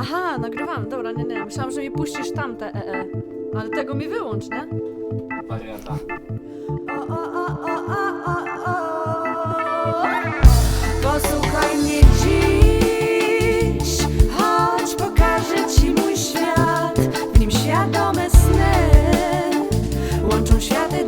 Aha, nagrywam, dobra, nie, nie. Myślałam, że mi puścisz tamte EE. Ale tego mi wyłącz, nie? Wariata. O, o. Posłuchaj mnie dziś, choć pokażę ci mój świat. W nim świadome sny łączą światy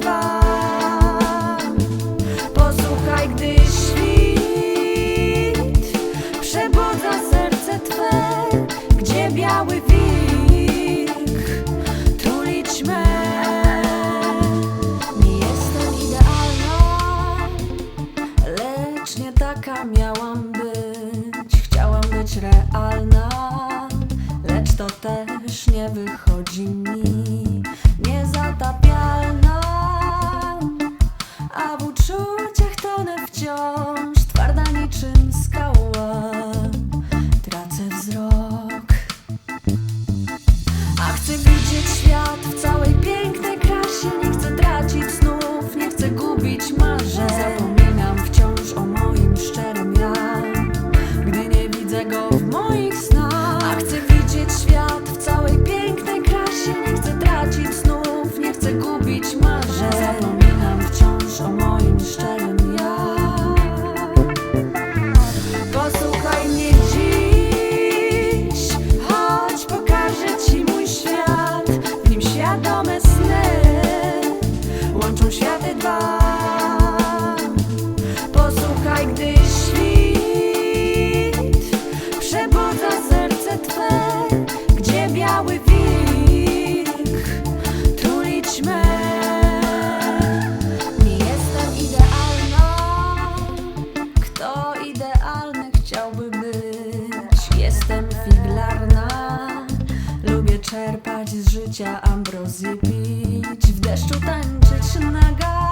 jaka miałam być Chciałam być realna Lecz to też nie wychodzi mi. czerpać z życia ambrozji pić W deszczu tańczyć naga